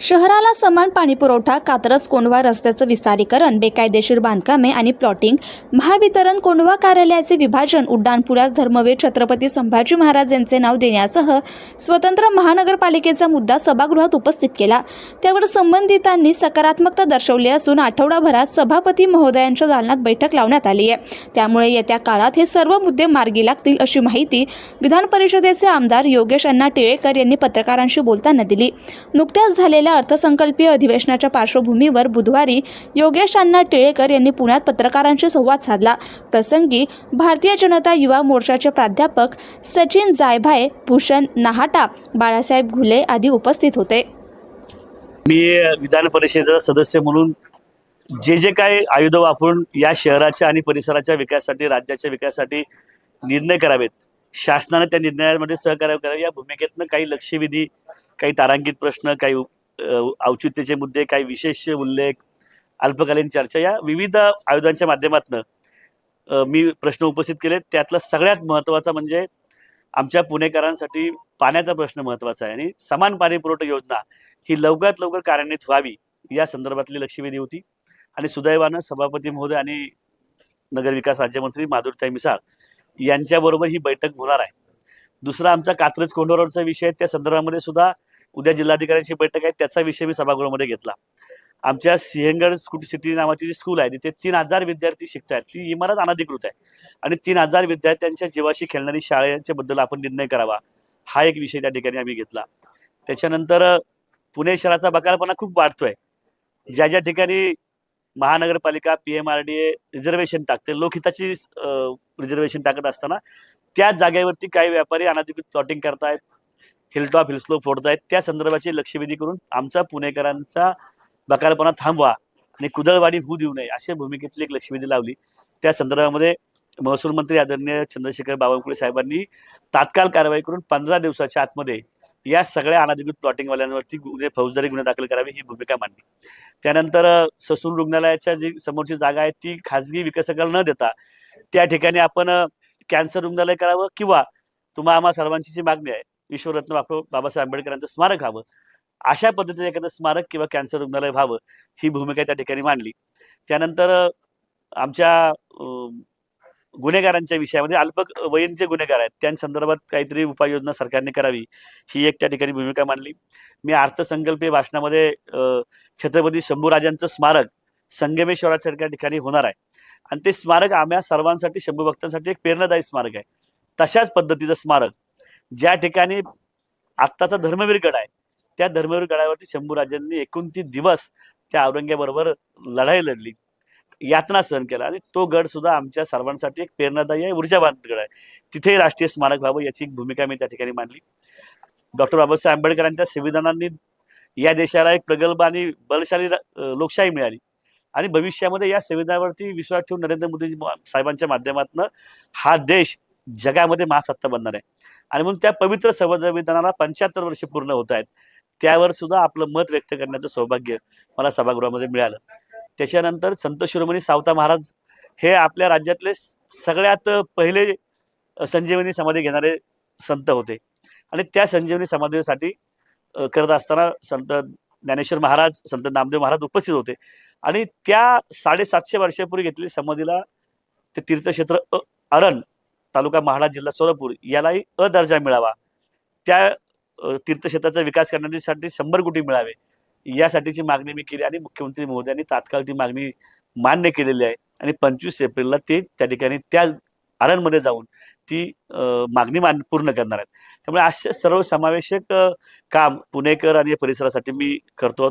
शहराला समान पाणीपुरवठा कात्रज कोंढवा रस्त्याचं विस्तारीकरण बेकायदेशीर बांधकामे आणि प्लॉटिंग महावितरण कोंढवा कार्यालयाचे विभाजन उड्डाणपुरास धर्मवीर छत्रपती संभाजी महाराज यांचे नाव देण्यासह स्वतंत्र महानगरपालिकेचा मुद्दा सभागृहात उपस्थित केला. त्यावर संबंधितांनी सकारात्मकता दर्शवली असून आठवडाभरात सभापती महोदयांच्या दालनात बैठक लावण्यात आली आहे. त्यामुळे येत्या काळात हे सर्व मुद्दे मार्गी लागतील अशी माहिती विधान परिषदेचे आमदार योगेश अण्णा टिळेकर यांनी पत्रकारांशी बोलताना दिली. नुकत्याच झालेल्या अर्थसंकल्पीय अधिवेशनाच्या पार्श्वभूमीवर बुधवारी योगेश अण्णा टिळेकर यांनी पुण्यात पत्रकारांशी संवाद साधला. प्रसंगी भारतीय जनता युवा मोर्चाचे प्राध्यापक सचिन जायभाय भूषण नाहाटा बाळासाहेब घुले आदी उपस्थित होते. मी विधान परिषदेचा सदस्य म्हणून जे जे काय आयुध वापरून या शहराच्या आणि परिसराच्या विकासासाठी राज्याच्या विकासासाठी निर्णय करावेत शासनाने त्या निर्णयामध्ये सहकार्य करावे. या भूमिकेतनं काही लक्षवेधी काही तारांकित प्रश्न काही औचित्याचे मुद्दे काही विशेष उल्लेख अल्पकालीन चर्चा या विविध आयुधांच्या माध्यमातून मी प्रश्न उपस्थित केले त्यातला सगळ्यात महत्त्वाचा म्हणजे आमच्या पुणेकरांसाठी पाण्याचा प्रश्न महत्त्वाचा आहे आणि समान पाणी पुरवठा योजना ही लवकरात लवकर कार्यान्वित व्हावी या संदर्भातली लक्षवेधी होती. आणि सुदैवानं सभापती महोदय आणि नगरविकास राज्यमंत्री माधुरताई मिसाळ यांच्याबरोबर ही बैठक होणार आहे. दुसरा आमचा कात्रज कोंढोरचा विषय त्या संदर्भामध्ये सुद्धा उद्या जिल्हाधिकाऱ्यांची बैठक आहे त्याचा विषय मी सभागृहामध्ये घेतला. आमच्या सिंहगड स्कूट सिटी नावाची जी स्कूल आहे तिथे तीन हजार विद्यार्थी शिकतात ती इमारत अनधिकृत आहे. आणि तीन हजार विद्यार्थ्यांच्या जीवाशी खेळणारी शाळेच्या बद्दल आपण निर्णय करावा हा एक विषय त्या ठिकाणी आम्ही घेतला. त्याच्यानंतर पुणे शहराचा बकालपणा खूप वाढतोय. ज्या ज्या ठिकाणी महानगरपालिका P M R D A reservation टाकते लोकहिताची रिझर्वेशन टाकत असताना त्याच जागेवरती काही व्यापारी अनधिकृत प्लॉटिंग करतायत. हिलटॉप हिलस्लो आहेत. त्या संदर्भाची लक्षवेधी करून आमचा पुणेकरांचा बकालपणा थांबवा आणि कुदळवाडी होऊ देऊ नये अशा भूमिकेतली एक लक्षवेधी लावली. त्या संदर्भामध्ये महसूल मंत्री आदरणीय चंद्रशेखर बावनकुळे साहेबांनी तात्काळ कारवाई करून पंधरा दिवसाच्या आतमध्ये या सगळ्या अनधिकृत प्लॉटिंगवाल्यांवरती गुन्हे फौजदारी गुन्हे दाखल करावे ही भूमिका मांडली. त्यानंतर ससून रुग्णालयाच्या जी समोरची जागा आहे ती खाजगी विकसकाला न देता त्या ठिकाणी आपण कॅन्सर रुग्णालय करावं किंवा तुम्हा आम्हा सर्वांची जी मागणी आहे विश्वरत्न बाप- बाबासाहेब आंबेडकरांचं स्मारक व्हावं. अशा पद्धतीने एखादं स्मारक किंवा कॅन्सर रुग्णालय व्हावं ही भूमिका त्या ठिकाणी मांडली. त्यानंतर आमच्या गुन्हेगारांच्या विषयामध्ये अल्पवयीन जे गुन्हेगार आहेत. त्यांसंदर्भात काहीतरी उपाययोजना सरकारने करावी ही एक त्या ठिकाणी भूमिका मांडली. मी अर्थसंकल्पीय भाषणामध्ये छत्रपती शंभूराजांचं स्मारक संगमेश्वरासारख्या ठिकाणी होणार आहे. आणि ते स्मारक आम्हा सर्वांसाठी शंभू भक्तांसाठी एक प्रेरणादायी स्मारक आहे. तशाच पद्धतीचं स्मारक ज्या ठिकाणी आत्ताचा धर्मवीर गड आहे त्या धर्मवीर गडावरती शंभूराजांनी एकोणतीस दिवस त्या औरंग्याबरोबर लढाई लढली. यातना सहन केला आणि तो गड सुद्धा आमच्या सर्वांसाठी एक प्रेरणादायी आहे ऊर्जावान गड आहे. तिथेही राष्ट्रीय स्मारक व्हावं याची एक भूमिका मी त्या ठिकाणी मांडली. डॉक्टर बाबासाहेब आंबेडकरांच्या संविधानांनी या देशाला एक प्रगल्भ आणि बलशाली लोकशाही मिळाली. आणि भविष्यामध्ये या संविधानावरती विश्वास ठेवून नरेंद्र मोदी साहेबांच्या माध्यमातून हा देश जगामध्ये महासत्ता बनणार आहे. आणि म्हणून त्या पवित्र संविधानाला पंच्याहत्तर वर्ष पूर्ण होत आहेत. त्यावर सुद्धा आपलं मत व्यक्त करण्याचं सौभाग्य मला सभागृहामध्ये मिळालं. त्याच्यानंतर संत शिरोमणी सावता महाराज हे आपल्या राज्यातले सगळ्यात पहिले संजीवनी समाधी घेणारे संत होते. आणि त्या संजीवनी समाधीसाठी करत असताना संत ज्ञानेश्वर महाराज संत नामदेव महाराज उपस्थित होते. आणि त्या साडेसातशे वर्षापूर्वी घेतलेली समाधीला ते तीर्थक्षेत्र अरण तालुका महाडा जिल्हा सोलापूर यालाही अ दर्जा मिळावा. त्या तीर्थक्षेत्राचा विकास करण्यासाठी शंभर कोटी मिळावे. यासाठीची मागणी मी केली आणि मुख्यमंत्री महोदयांनी तात्काळ ती मागणी मान्य केलेली आहे. आणि पंचवीस एप्रिलला ते त्या ठिकाणी त्या आरणमध्ये जाऊन ती मागणी मान पूर्ण करणार आहेत. त्यामुळे असे सर्व समावेशक काम पुणेकर आणि या परिसरासाठी मी करतो.